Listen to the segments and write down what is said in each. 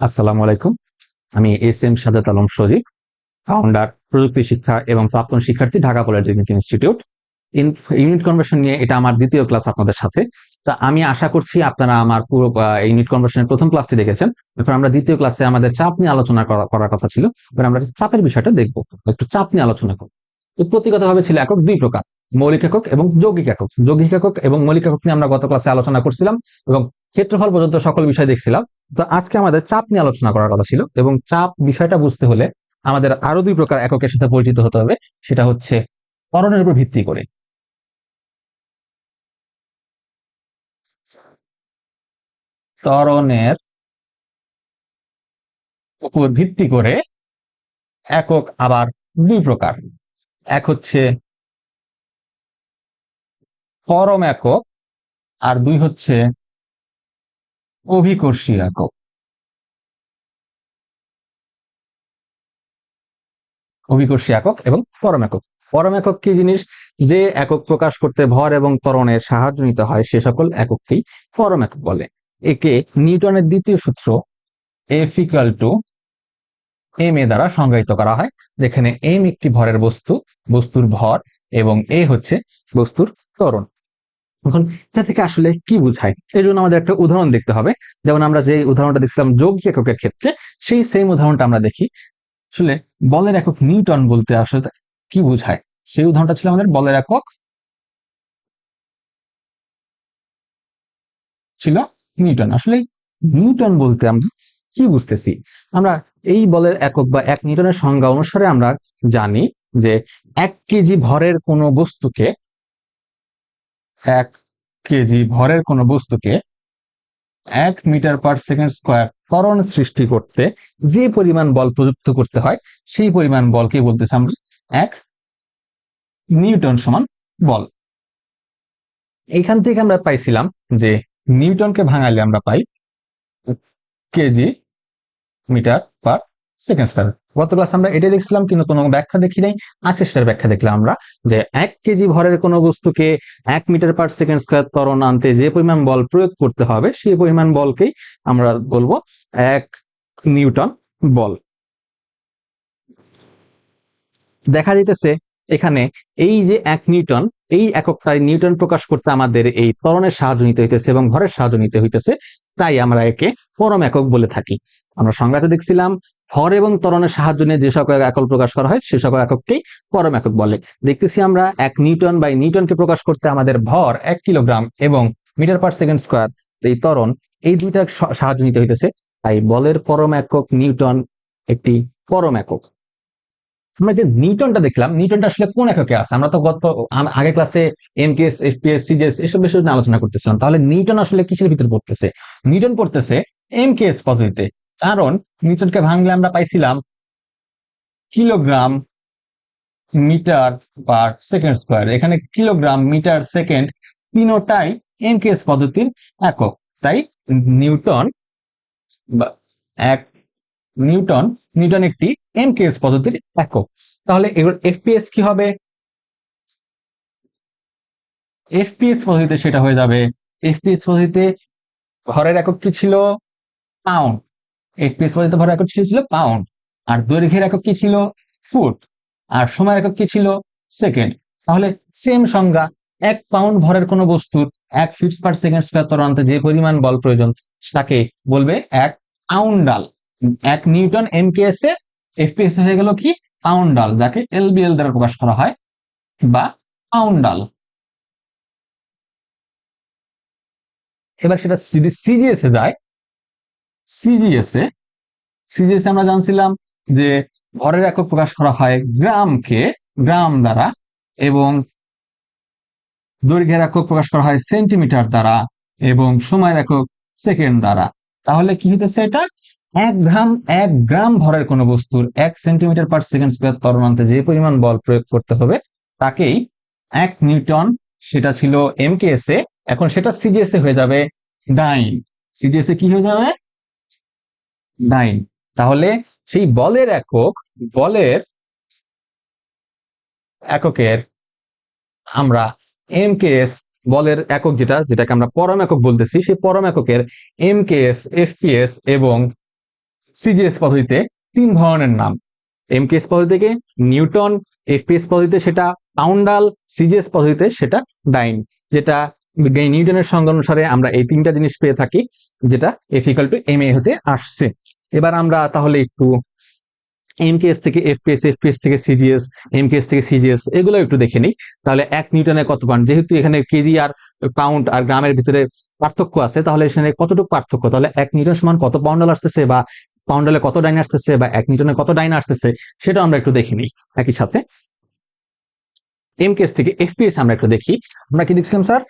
আসসালামু আলাইকুম। আমি S M Sadat Alam Sajib founder প্রযুক্তি শিক্ষা এবং প্রাক্তন শিক্ষার্থী Dhaka polytechnic institute. Unit conversion নিয়ে এটা আমার দ্বিতীয় ক্লাস আপনাদের সাথে। তো আমি আশা করছি আপনারা আমার পুরো ইউনিট কনভার্সনের প্রথম ক্লাসটি দেখেছেন। এরপর আমরা দ্বিতীয় ক্লাসে আমাদের চাপ নিয়ে আলোচনা করার কথা ছিল। এবার আমরা চাপের বিষয়টা দেখব। একটু চাপ নিয়ে আলোচনা করব। প্রতিগতভাবে ছিল একক দুই প্রকার, মৌলিক একক এবং যৌগিক একক। যৌগিক একক এবং মৌলিক একক নিয়ে আমরা গত ক্লাসে আলোচনা করছিলাম এবং ক্ষেত্রফল পর্যন্ত সকল বিষয় দেখছিলাম। তো আজকে আমাদের চাপ নিয়ে আলোচনা করার কথা ছিল এবং চাপ বিষয়টা বুঝতে হলে আমাদের আরও দুই প্রকার এককের সাথে পরিচিত হতে হবে, সেটা হচ্ছে ত্বরণের উপর ভিত্তি করে। ত্বরণের উপর ভিত্তি করে একক আবার দুই প্রকার। এক হচ্ছে পরম একক আর দুই হচ্ছে অভিকর্ষী একক অভিকর্ষী একক এবং পরম একক। পরম একক কি জিনিস? যে একক প্রকাশ করতে ভর এবং ত্বরণের সাহায্য নিতে হয়, সে সকল একককেই পরম একক বলে। একে নিউটনের দ্বিতীয় সূত্র F equal to M A দ্বারা সংজ্ঞায়িত করা হয়, যেখানে এম একটি ভরের বস্তু, বস্তুর ভর, এবং এ হচ্ছে বস্তুর ত্বরণ। এখন এটা থেকে আসলে কি বুঝায়? এই জন্য আমাদের একটা উদাহরণ দেখতে হবে। যেমন আমরা যে উদাহরণটা দেখছিলাম যৌগিক এককের ক্ষেত্রে, সেই সেম উদাহরণটা আমরা দেখি। আসলে বলের একক নিউটন বলতে আসলে কি বোঝায়? সেই উদাহরণটা ছিল আমাদের বলের একক ছিল নিউটন। আসলে নিউটন বলতে আমরা কি বুঝতেছি? আমরা এই বলের একক বা এক নিউটনের সংজ্ঞা অনুসারে আমরা জানি যে এক কেজি ভরের কোনো বস্তুকে এক কেজি ভরের কোনো বস্তুকে এক মিটার পার সেকেন্ড স্কোয়ার ত্বরণ সৃষ্টি করতে যে পরিমাণ বল প্রযুক্ত করতে হয়, সেই পরিমাণ বলকে বলতেছে আমরা। এক নিউটন সমান বল। এখান থেকে আমরা পাইছিলাম যে নিউটনকে ভাঙালে আমরা পাই kg metre per second square. গত ক্লাস আমরা এটা দেখছিলাম, কিন্তু কোনো ব্যাখ্যা দেখি নাই। আজকে সেটার ব্যাখ্যা দেখলাম আমরা যে এক কেজি ভরের কোনো বস্তুকে এক মিটার পার সেকেন্ড স্কোয়ার ত্বরণ আনতে যে পরিমাণ বল প্রয়োগ করতে হবে, সেই পরিমাণ বলকেই আমরা বলব এক নিউটন বল। দেখা যাইতেছে এখানে এই যে এক নিউটন, এই এককটাই নিউটন প্রকাশ করতে আমাদের এই ত্বরণের সাহায্য নিতে হইতেছে এবং ভরের সাহায্য নিতে হইতেছে, তাই আমরা একে পরম একক বলে থাকি। আমরা সংজ্ঞাতে দেখছিলাম ভর এবং তরণের সাহায্য নিয়ে যে সকল একক প্রকাশ করা হয়, সে সকল একককেই পরম একক বলে। দেখতেছি আমরা এক নিউটন বাই নিউটনকে প্রকাশ করতে আমাদের ভর এক কিলোগ্রাম এবং মিটার পার সেকেন্ড স্কোয়ার এই তরণ এই দুইটা সাহায্য নিতে হইতেছে। তাই বলের পরম একক নিউটন একটি পরম একক। আমরা যে নিউটনটা দেখলাম, নিউটনটা আসলে কোন এককে আছে? আমরা তো গত আগের ক্লাসে এমকেএস এফপিএস, সিজিএস এসব বিষয় নিয়ে আলোচনা করতেছিলাম। তাহলে নিউটন আসলে কিসের ভিতরে পড়তেছে? নিউটন পড়তেছে এমকেএস পদ্ধতিতে। কারণ নিউটনকে ভাঙলে আমরা পাইছিলাম kilogram metre per second square. এখানে কিলোগ্রাম মিটার সেকেন্ড তিনোটাই এমকেএস পদ্ধতির একক। তাই নিউটন এক, নিউটন নিউটন একটি এমকেএস পদ্ধতির একক। তাহলে এবার এফপিএস কি হবে? এফপিএস পদ্ধতিতে সেটা হয়ে যাবে। এফপিএস পদ্ধতিতে ভরের একক কি ছিল? পাউন্ড। এফপিএস পর্যন্ত ভর একক ছিল ছিল পাউন্ড আর দৈর্ঘ্যের একক কি ছিল? ফুট আর সময়ের একক কি ছিল? সেকেন্ড তাহলে সেম সংজ্ঞা, এক পাউন্ড ভরের কোনো বস্তুর এক ফিট পার সেকেন্ড স্কোয়ার ত্বরণান্তে যে পরিমাণ বল প্রয়োজন, তাকে বলবে এক পাউন্ডাল এক নিউটন এমকেএস এ এফপিএস হয়ে গেল কি? পাউন্ডাল যাকে এলবিএল দ্বারা প্রকাশ করা হয়, বা পাউন্ডাল এবার সেটা যদি সিজিএস এ যায় সিজিএস এ আমরা জানছিলাম যে ভরের একক প্রকাশ করা হয় গ্রামকে, গ্রাম দ্বারা, এবং দৈর্ঘ্যের একক প্রকাশ করা হয় সেন্টিমিটার দ্বারা, এবং সময়ের একক সেকেন্ড দ্বারা। তাহলে কি হইতেছে এটা? এক গ্রাম এক গ্রাম ভরের কোনো বস্তুর এক সেন্টিমিটার পার সেকেন্ড স্কোয়ার ত্বরণ আনতে যে পরিমাণ বল প্রয়োগ করতে হবে, তাকেই এক নিউটন, সেটা ছিল এমকেএস এ, এখন সেটা সিজিএস এ হয়ে যাবে ডাইন। সিজিএস এ কি হয়ে যাবে? ডাইন তাহলে সেই বলের একক, বলের এককের আমরা এমকেএস বলের একক যেটা, যেটাকে আমরা পরম একক বলতেছি, সেই পরম এককের এমকেএস এফপিএস এবং সিজিএস পদ্ধতিতে তিন ধরনের নাম। এমকেএস পদ্ধতিতে নিউটন এফপিএস পদ্ধতিতে সেটা, পাউন্ডাল সিজিএস পদ্ধতিতে সেটা ডাইন যেটা নিউটনের সঙ্গে অনুসারে আমরা এই তিনটা জিনিস পেয়ে থাকি, যেটা এফিকাল টু এম এ হতে আসছে। এবার আমরা তাহলে একটু এমকেএস থেকে এফপিএস এফপিএস থেকে সিজিএস এমকেএস থেকে সিজিএস এগুলো একটু দেখে নিই। তাহলে এক নিউটনের কত পাউন্ড যেহেতু এখানে কেজি আর পাউন্ড আর গ্রামের ভিতরে পার্থক্য আছে, তাহলে এখানে কতটুকু পার্থক্য? তাহলে এক নিউটন সমান কত পাউন্ডাল আসতেছে বা পাউন্ডালে কত ডাইন আসতেছে বা এক নিউটনে কত ডাইন আসতেছে সেটা আমরা একটু দেখে নিই একই সাথে। এমকেএস থেকে এফ এফপিএস আমরা একটু দেখি। আমরা কি দেখছিলাম, স্যার?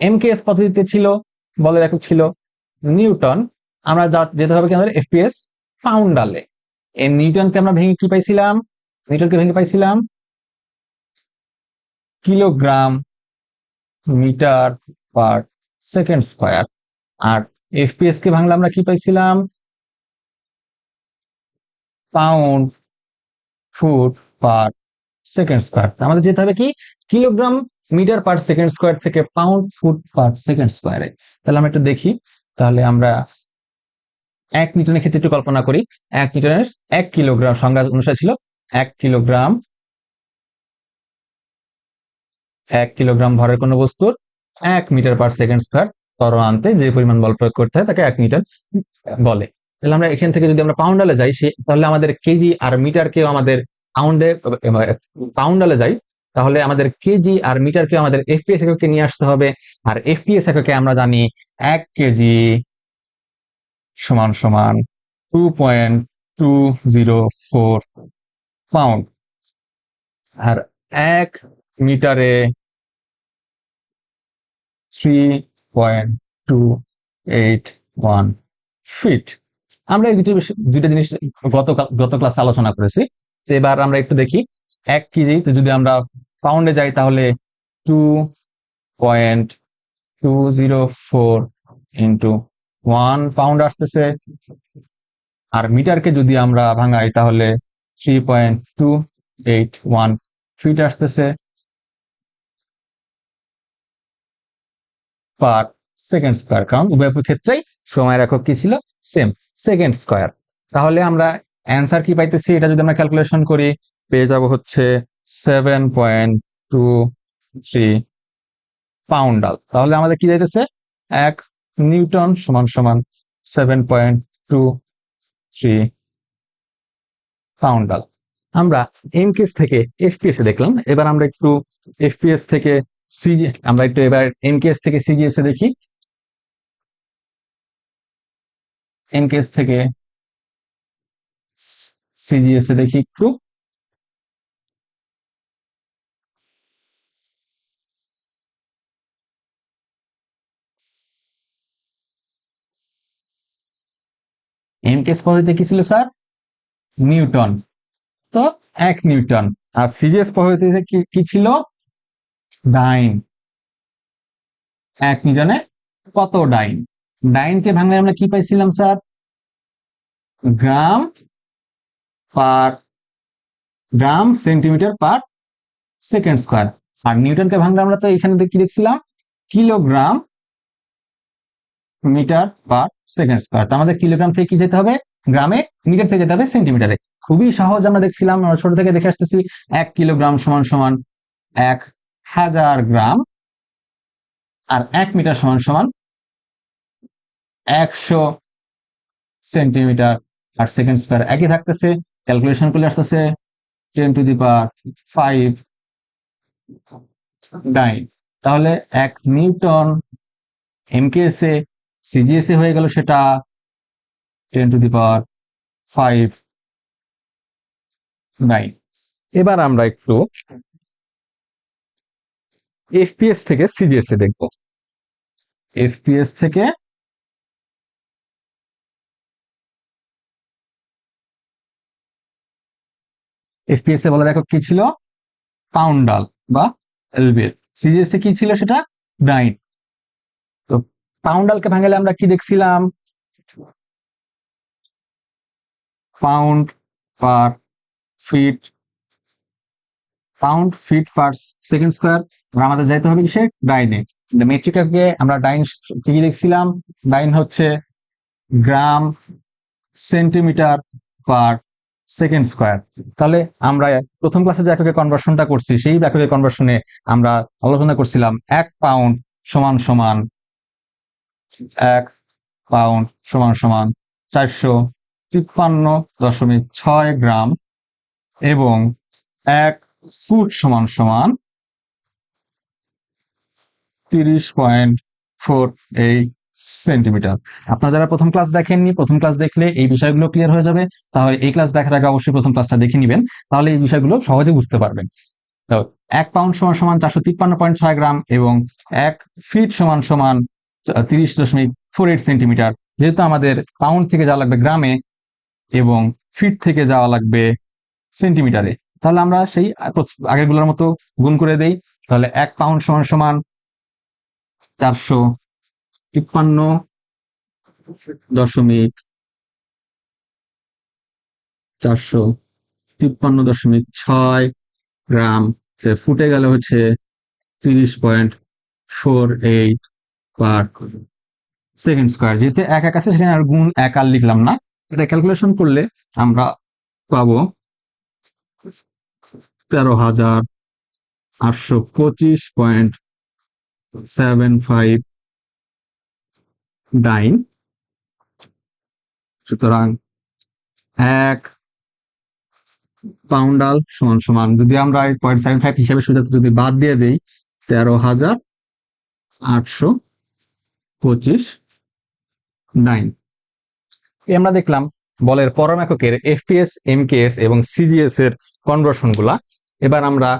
এমকেএস পদ্ধতিতে ছিল বলের একক ছিল নিউটন। আমরা যেতে হবে কি আমাদের এফপিএস পাউন্ডালে এই নিউটনকে আমরা ভেঙে কি পাইছিলাম? নিউটনকে ভেঙে পাইছিলাম kilogram metre per second square. আর এফপিএস কে ভাঙলে আমরা কি পাইছিলাম? Pound foot per second square আমাদের যেতে হবে কি? Kilogram metre per second square থেকে পাউন্ড ফুট পার সেকেন্ড স্কয়ারে। তাহলে আমরা একটু দেখি। তাহলে আমরা এক নিউটনের ক্ষেত্রে একটু কল্পনা করি। এক নিউটনের এক কিলোগ্রাম সংজ্ঞা অনুসারে ছিল এক কিলোগ্রাম এক কিলোগ্রাম ভরের কোনো বস্তুর এক metre per second square square আনতে যে পরিমাণ বল প্রয়োগ করতে হয় তাকে এক মিটার বলে। তাহলে আমরা এখান থেকে যদি আমরা পাউন্ডালে যাই, সে তাহলে আমাদের কেজি আর মিটারকেও আমাদের পাউন্ডে, পাউন্ডালে যাই তাহলে আমাদের কেজি আর মিটারকেও আমাদের এফপিএস এককে নিয়ে আসতে হবে। আর এফপিএস এককে আমরা জানি এক কেজি সমান সমান two point two zero four pound আর এক মিটারে three point two eight one feet আমরা এই দুটো দুইটা জিনিস গত গত ক্লাসে আলোচনা করেছি। তো এবার আমরা একটু দেখি, এক কেজি, তো যদি আমরা পাউন্ডে যাই তাহলে two point two zero four into one pound আসতেছে। আর মিটারকে যদি আমরা ভাঙাই তাহলে three point two eight one feet আসতেছে পার সেকেন্ড স্কোয়ার কারণ উভয় ক্ষেত্রেই সময়ের একক কি ছিল? সেম সেকেন্ড স্কোয়ার তাহলে আমরা অ্যান্সার কি পাইতেছি? এটা যদি আমরা ক্যালকুলেশন করি, পেয়ে যাব হচ্ছে seven point two three poundal তাহলে আমাদের কি যাইতেছে? এক নিউটন সমান সমান seven point two three poundal আমরা এমকেএস থেকে এফপিএস এ দেখলাম। এবার আমরা একটু এফপিএস থেকে সিজি আমরা একটু এবার এমকেএস থেকে সিজিএস এ দেখি। এমকেএস থেকে সিজিএস এ দেখি একটু। এমকেএস পদ্ধতিতে কি ছিল স্যার? নিউটন। তো এক নিউটন। আর সিজিএস পদ্ধতিতে কি কি ছিল? ডাইন। এক নিউটনে কত ডাইন? ডাইনকে ভাঙলে আমরা কি পাইছিলাম sir? Gram per gram centimetre per second square. আর নিউটনকে ভাঙলে আমরা তো এখানে কি দেখছিলাম, kilogram metre per second square. তো আমাদের কিলোগ্রাম থেকে কি যেতে হবে? গ্রামে মিটার থেকে যেতে হবে সেন্টিমিটারে। খুবই সহজ আমরা দেখছিলাম, আমরা ছোট থেকে দেখে আসতেছি, এক কিলোগ্রাম সমান সমান এক হাজার গ্রাম আর এক মিটার সমান সমান একশো সেন্টিমিটার আর সেকেন্ড স্কোয়ার একই থাকতেছে ক্যালকুলেশন করলে আসতেছে ten to the power five dyne তাহলে এক নিউটন এমকেএস সিজিএস এ হয়ে গেল সেটা ten to the power five nine এবার আমরা একটু এফপিএস থেকে সিজিএস এ দেখব। এফপিএস থেকে এফপিএস এ বলার একক কি ছিল? পাউন্ডাল বা এলবিএল সিজিএস এ কি ছিল সেটা? ডাইন তো পাউন্ডালকে ভাঙালে আমরা কি দেখছিলাম? Pound per feet pound feet per second square আমাদের যাইতে হবে কিসে ডাইনে। মেট্রিকাকে আমরা ডাইন কি দেখছিলাম? ডাইন হচ্ছে gram centimetre per second square তাহলে আমরা প্রথম ক্লাসে যে এককে কনভার্সনটা করছি, সেই এককে কনভার্সনে আমরা আলোচনা করছিলাম এক পাউন্ড সমান সমান এক পাউন্ড সমান সমান চারশো তিপ্পান্ন দশমিক ছয় গ্রাম এবং এক ফুট সমান সমান তিরিশ পয়েন্ট ফোর এইট সেন্টিমিটার আপনারা যারা প্রথম ক্লাস দেখেননি, প্রথম ক্লাস দেখলে এই বিষয়গুলো ক্লিয়ার হয়ে যাবে। তাহলে এই ক্লাস দেখার আগে অবশ্যই প্রথম ক্লাসটা দেখে নেবেন। তাহলে এই বিষয়গুলো সহজে বুঝতে পারবেন। তো এক পাউন্ড সমান সমান চারশো তিপ্পান্ন পয়েন্ট ছয় গ্রাম এবং এক ফিট সমান সমান তিরিশ দশমিক ফোর এইট সেন্টিমিটার যেহেতু আমাদের পাউন্ড থেকে যাওয়া লাগবে গ্রামে এবং ফিট থেকে যাওয়া লাগবে সেন্টিমিটারে তাহলে আমরা সেই আগেরগুলোর মতো গুণ করে দেই। তাহলে এক পাউন্ড সমান সমান চারশো তিপ্পান্ন দশমিক চারশো তিপ্পান্ন দশমিক ছয় গ্রাম ফুটে গেলে হচ্ছে তিরিশ point four eight second square যেহেতু এক এক আছে, সেখানে আর গুণ এক আর লিখলাম না। এটা ক্যালকুলেশন করলে আমরা পাবো তেরো হাজার আটশো পঁচিশ পয়েন্ট সেভেন ফাইভ নাইন সুতরাং এক পাউন্ডাল সমান সমান, যদি আমরা পয়েন্ট সেভেন ফাইভ হিসাবে সুযোগ যদি বাদ দিয়ে দিই, তেরো হাজার আটশো পঁচিশ নাইন আমরা দেখলাম বলের পরম এককের এফপিএস এমকেএস এবং সিজিএস এর কনভার্সনগুলা। এবার আমরা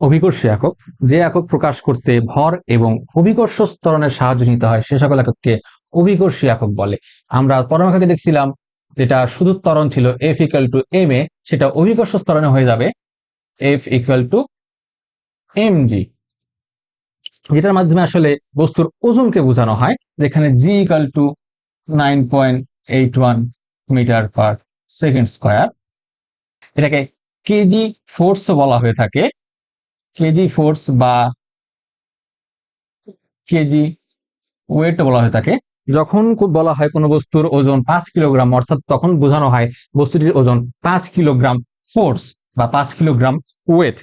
অভিকর্ষী একক, যে একক প্রকাশ করতে ভর এবং অভিকর্ষ স্তরণের সাহায্য নিতে হয়, সে সকল একককে অভিকর্ষী একক বলে। আমরা পরম এককে দেখছিলাম, যেটা শুধু ত্বরণ ছিল F equal to M A সেটা অভিকর্ষ স্তরণে হয়ে যাবে F equal to M G যেটার মাধ্যমে আসলে বস্তুর ওজনকে বোঝানো হয়, যেখানে G equal to nine point eight one metre per second square এটাকে কেজি ফোর্সও বলা হয়ে থাকে। কেজি ফোর্স বা কেজি ওয়েট বলা হয়ে থাকে। যখন বলা হয় কোনো বস্তুর ওজন পাঁচ কিলোগ্রাম, অর্থাৎ তখন বোঝানো হয় বস্তুটির ওজন পাঁচ কিলোগ্রাম ফোর্স বা পাঁচ কিলোগ্রাম ওয়েট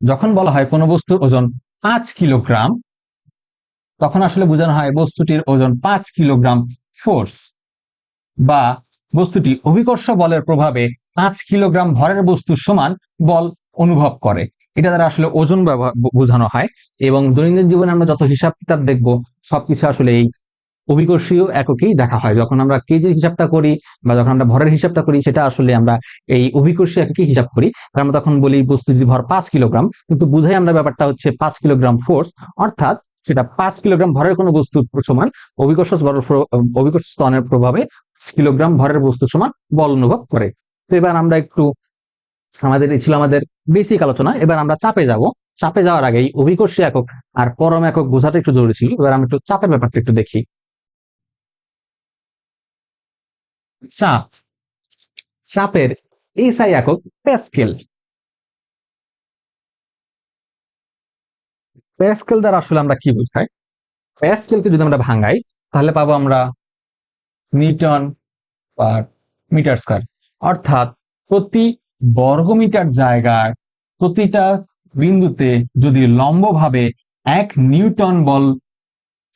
যখন বলা হয় কোনো বস্তুর ওজন পাঁচ কিলোগ্রাম, তখন আসলে বোঝানো হয় বস্তুটির ওজন পাঁচ কিলোগ্রাম ফোর্স বা বস্তুটি অভিকর্ষ বলের প্রভাবে পাঁচ কিলোগ্রাম ভরের বস্তুর সমান বল অনুভব করে। এটা দ্বারা আসলে ওজন ব্যবহার বোঝানো হয় এবং দৈনন্দিন জীবনে আমরা যত হিসাব কিতাব দেখব, সবকিছু আসলে এই অভিকর্ষীয় এককেই দেখা হয়। যখন আমরা কেজির হিসাবটা করি বা যখন আমরা ভরের হিসাবটা করি, সেটা আসলে আমরা এই অভিকর্ষীয় এককে হিসাব করি। আমরা তখন বলি বস্তু যদি ভর পাঁচ কিলোগ্রাম, কিন্তু বুঝাই আমরা ব্যাপারটা হচ্ছে পাঁচ কিলোগ্রাম ফোর্স অর্থাৎ সেটা পাঁচ কিলোগ্রাম ভরের কোনো বস্তুর সমান অভিকর্ষ অভিকর্ষ স্তনের প্রভাবে কিলোগ্রাম ভরের বস্তু সমান বল অনুভব করে। তো এবার আমরা একটু আমাদের ছিল আমাদের বেসিক আলোচনা। এবার আমরা চাপে যাব। চাপে যাওয়ার আগে এই অভিকর্ষী একক আর পরম একক বোঝাটা একটু জরুরি ছিল। এবার আমরা একটু চাপের ব্যাপারটা একটু দেখি। চাপ। চাপের এসআই একক প্যাসকেল প্যাসকেল দ্বারা আসলে আমরা কি বুঝাই? প্যাসকেলকে যদি আমরা ভাঙাই, তাহলে পাবো আমরা নিউটন পার মিটার স্কোয়ার। অর্থাৎ প্রতি বর্গমিটার জায়গায় প্রতিটা বিন্দুতে যদি লম্বভাবে এক নিউটন বল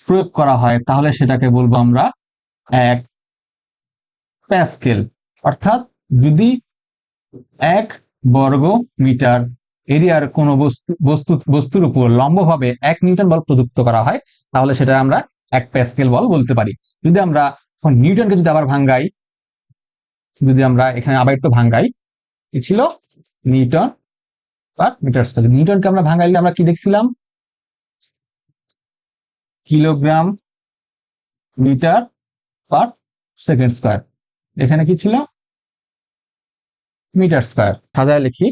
প্রয়োগ করা হয়, তাহলে সেটাকে বলব আমরা এক প্যাসকেল। অর্থাৎ যদি এক বর্গ মিটার এরিয়ার কোনো বস্তু বস্তু, বস্তুর উপর লম্বভাবে এক নিউটন বল প্রযুক্ত করা হয়, তাহলে সেটা আমরা এক প্যাসকেল বল বলতে পারি। যদি আমরা নিউটনকে যদি আবার ভাঙ্গাই, যদি আমরা এখানে আবার একটু ভাঙ্গাই, কি ছিল? Newton per metre square. নিউটনকে আমরা ভাঙাইলে আমরা কি দেখছিলাম? Kilogram metre per second square. এখানে কি ছিল? Metre square. সাজায় লিখি।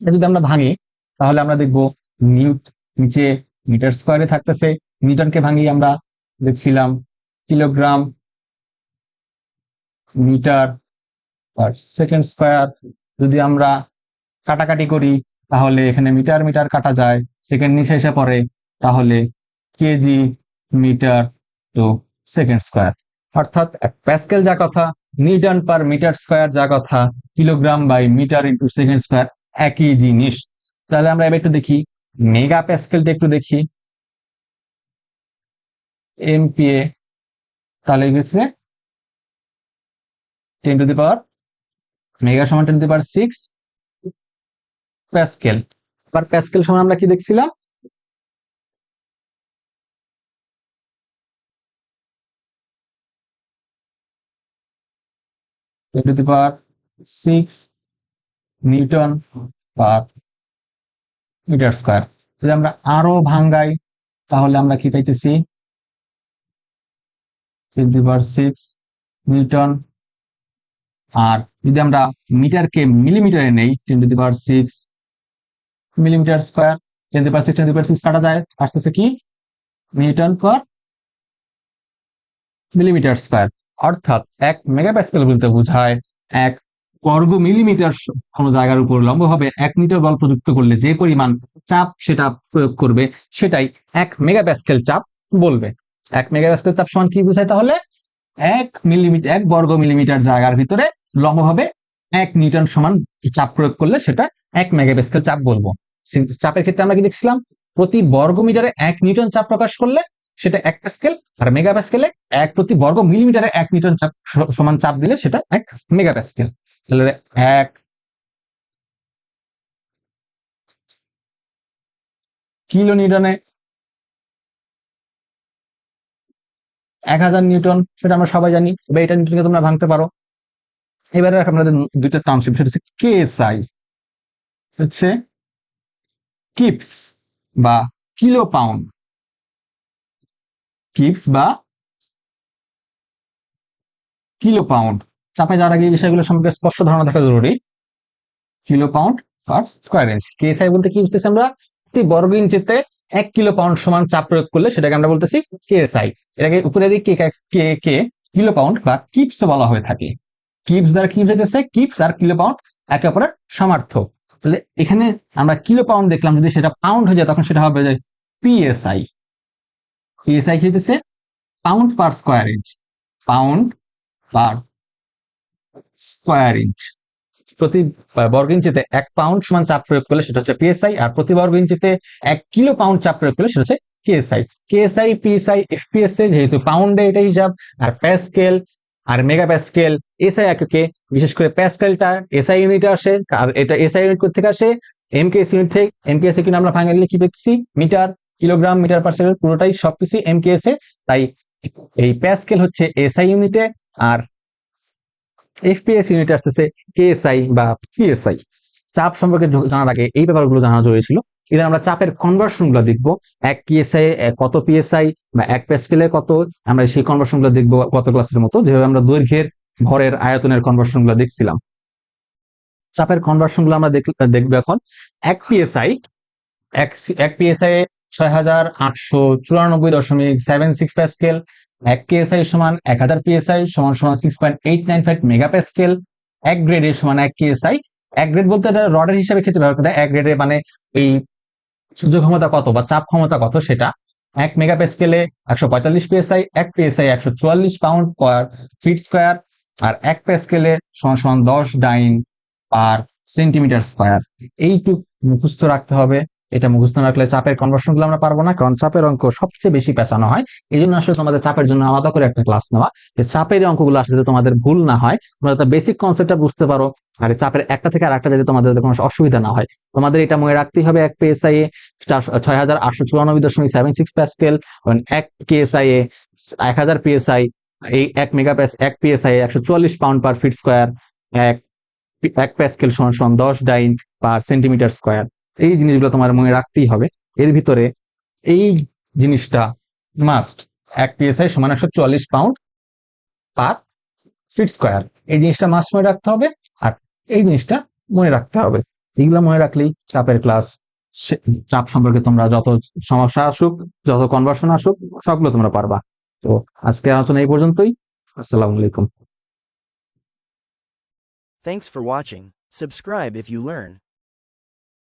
যদি আমরা ভাঙি, তাহলে আমরা দেখব নিউট নিচে মিটার স্কোয়ারে থাকতেছে। নিউটনকে ভাঙি আমরা দেখছিলাম kilogram metre per second square. যদি আমরা কাটাকাটি করি তাহলে এখানে মিটার মিটার কাটা যায় সেকেন্ড নিচে এসে পড়ে, তাহলে KG metre to second square. অর্থাৎ প্যাসকেল যা কথা, নিউটন পার মিটার স্কোয়ার যা কথা, kilogram by metre into second square, একই জিনিস। তাহলে আমরা এবার একটু দেখি, মেগা প্যাসকেলটা একটু দেখি। এমপিএ, তাহলে ten to the power, mega সমান ten to the power six pascal. Per pascal সমান আমরা কি দেখছিলাম? Ten to six newton metre square. যদি আমরা আরও ভাঙ্গাই, তাহলে আমরা কি পাইতেছি? সিক্স নিউটন আর যদি আমরা মিটারকে মিলিমিটারে নেই, ten to six millimetre square ten power six ten six কাটা যায়, আসতেছে কি? নিউটন পার মিলিমিটার স্কোয়ার অর্থাৎ এক মেগাপ্যাসকেল বলতে বোঝায় এক বর্গ মিলিমিটার কোনো জায়গার উপর লম্বভাবে এক মিটার বল প্রযুক্ত করলে যে পরিমাণ চাপ সেটা প্রয়োগ করবে, সেটাই এক মেগাপ্যাসকেল চাপ বলবে। এক মেগাপ্যাসকেল চাপ সমান কি বোঝায় তাহলে? এক মিলিমিটার এক বর্গ মিলিমিটার জায়গার ভিতরে লম্বভাবে এক নিউটন সমান চাপ প্রয়োগ করলে সেটা এক মেগাপ্যাসকেল চাপ বলব। চাপের ক্ষেত্রে আমরা কি দেখছিলাম? প্রতি বর্গ মিটারে এক নিউটন চাপ প্রকাশ করলে সেটা এক প্যাসকেল আর মেগা প্যাসকেলে এক প্রতি বর্গ মিলিমিটারে এক নিউটন চাপ সমান চাপ দিলে সেটা এক মেগা প্যাসকেল তাহলে এক কিলো নিউটনে এক হাজার নিউটন, সেটা আমরা সবাই জানি এবার এটা নিউটনকে তোমরা ভাঙতে পারো। এবারে আপনাদের দুইটা টার্মশিপ সেটা হচ্ছে কেএসআই হচ্ছে কিপস বা কিলো পাউন্ড। কিপস বা কিলো পাউন্ড। চাপে যাওয়ার আগে এই বিষয়গুলো সম্পর্কে স্পষ্ট ধারণা থাকা জরুরি। Kilo pound per square inch. KSI বলতে কি বুঝতেছি আমরা? প্রতি বর্গ ইঞ্চিতে এক কিলো পাউন্ড সমান চাপ প্রয়োগ করলে সেটাকে আমরা বলতেছি কেএসআই। এটাকে উপরে দিকে K K K, kilo pound বা কিপস বলা হয়ে থাকে। কিপস দ্বারা কি বোঝাইতেছে? কিপস আর কিলো পাউন্ড একে অপরের সমার্থ তাহলে এখানে আমরা কিলো পাউন্ড দেখলাম, যদি সেটা পাউন্ড হয়ে যায়, তখন সেটা হবে পিএসআই পিএসআই কি হইতেছে? Pound per square inch pound per square inch প্রতি বর্গ ইঞ্চিতে এক পাউন্ড সমান চাপ প্রয়োগ করলে সেটা হচ্ছে পিএসআই আর প্রতি বর্গ ইঞ্চিতে এক কিলো পাউন্ড চাপ প্রয়োগ করলে সেটা হচ্ছে কেএসআই কেএসআই পিএসআই এফপিএসআই যেহেতু পাউন্ডে এটা হিসাব, আর প্যাসকেল আর মেগা প্যাসকেল এসআই এককে বিশেষ করে প্যাসকেলটা এসআই ইউনিটে আসে, আর এটা এসআই ইউনিট থেকে আসে? এমকেএস ইউনিট থেকে। এমকেএস কিন্তু আমরা ফাইনালি কি পেয়েছি metre, kilogram, metre per second পুরোটাই সবকিছু এমকেএস এ। তাই এই প্যাসকেল হচ্ছে এসআই ইউনিটে আর এফপিএস ইউনিট আসতেছে কেএসআই বা পিএসআই চাপ সম্পর্কে জানার আগে এই ব্যাপারগুলো জানা জরুরি ছিল। এবার আমরা চাপের কনভার্সনগুলো দেখব। এক পিএসআই কত পিএসআই বা এক প্যাসকেলে কত, আমরা সেই কনভার্সনগুলো দেখব কত ক্লাসের মতো, যেভাবে আমরা দৈর্ঘ্যের ভরের আয়তনের কনভার্সনগুলো দেখছিলাম। চাপের কনভার্সনগুলো আমরা দেখ- দেখব এখন। এক পিএসআই এক পিএসআই ছয় হাজার আটশো চুরানব্বই দশমিক সেভেন সিক্স প্যাসকেল এক কেএসআই সমান এক হাজার পিএসআই সমান সমান six point eight nine five mega pascal এক গ্রেডের সমান এক কেএসআই এক গ্রেড বলতে রডের হিসাবে ক্ষেত্রে ব্যবহার করে এক গ্রেডে মানে এই সূর্য ক্ষমতা কত বা চাপ ক্ষমতা কত সেটা? এক মেগা প্যাসকেলে একশো পঁয়তাল্লিশ পিএসআই, এক পিএসআই একশো চুয়াল্লিশ পাউন্ড পার ফিট স্কোয়ার, আর এক প্যাসকেলে সমান সমান দশ ডাইন পার সেন্টিমিটার স্কোয়ার। এইটুক মুখস্থ রাখতে হবে। এটা মুখস্থ না রাখলে চাপের কনভার্সনগুলো আমরা পারব না, কারণ চাপের অঙ্ক সবচেয়ে বেশি পেঁচানো হয়। এই জন্য আসলে তোমাদের চাপের জন্য আলাদা করে একটা ক্লাস নেওয়া। যে চাপের অঙ্কগুলো আসলে তোমাদের ভুল না হয়, তোমরা যাতে বেসিক কনসেপ্টটা বুঝতে পারো। আর চাপের একটা থেকে আর একটা যাতে তোমাদের কোনো অসুবিধা না হয়। তোমাদের এটা মনে রাখতেই হবে এক পিএসআই এ ছয় হাজার আটশো চুরানব্বই দশমিক সেভেন সিক্স প্যাসকেল এক কেএসআই এ এক হাজার পিএসআই এই এক মেগা প্যাস এক পিএসআই একশো চুয়াল্লিশ পাউন্ড পার ফিট স্কোয়ার এক এক প্যাসকেল সমান সমান দশ ডাইন পার সেন্টিমিটার স্কোয়ার এই জিনিসগুলো তোমার মনে রাখতেই হবে। এর ভিতরে এই জিনিসটা মাস্ট এক পিএসআই সমান একশো চুয়াল্লিশ পাউন্ড পার ফিট স্কোয়ার এই জিনিসটা মাস্ট মনে রাখতে হবে আর এই জিনিসটা মনে রাখতে হবে। এইগুলো মনে রাখলেই চাপের ক্লাস চাপ সম্পর্কে তোমরা যত সমস্যা আসুক, যত কনভার্সন আসুক, সবগুলো তোমরা পারবা। তো আজকে আলোচনা এই পর্যন্তই। আসসালামু আলাইকুম। Thanks for watching. Subscribe if you learn.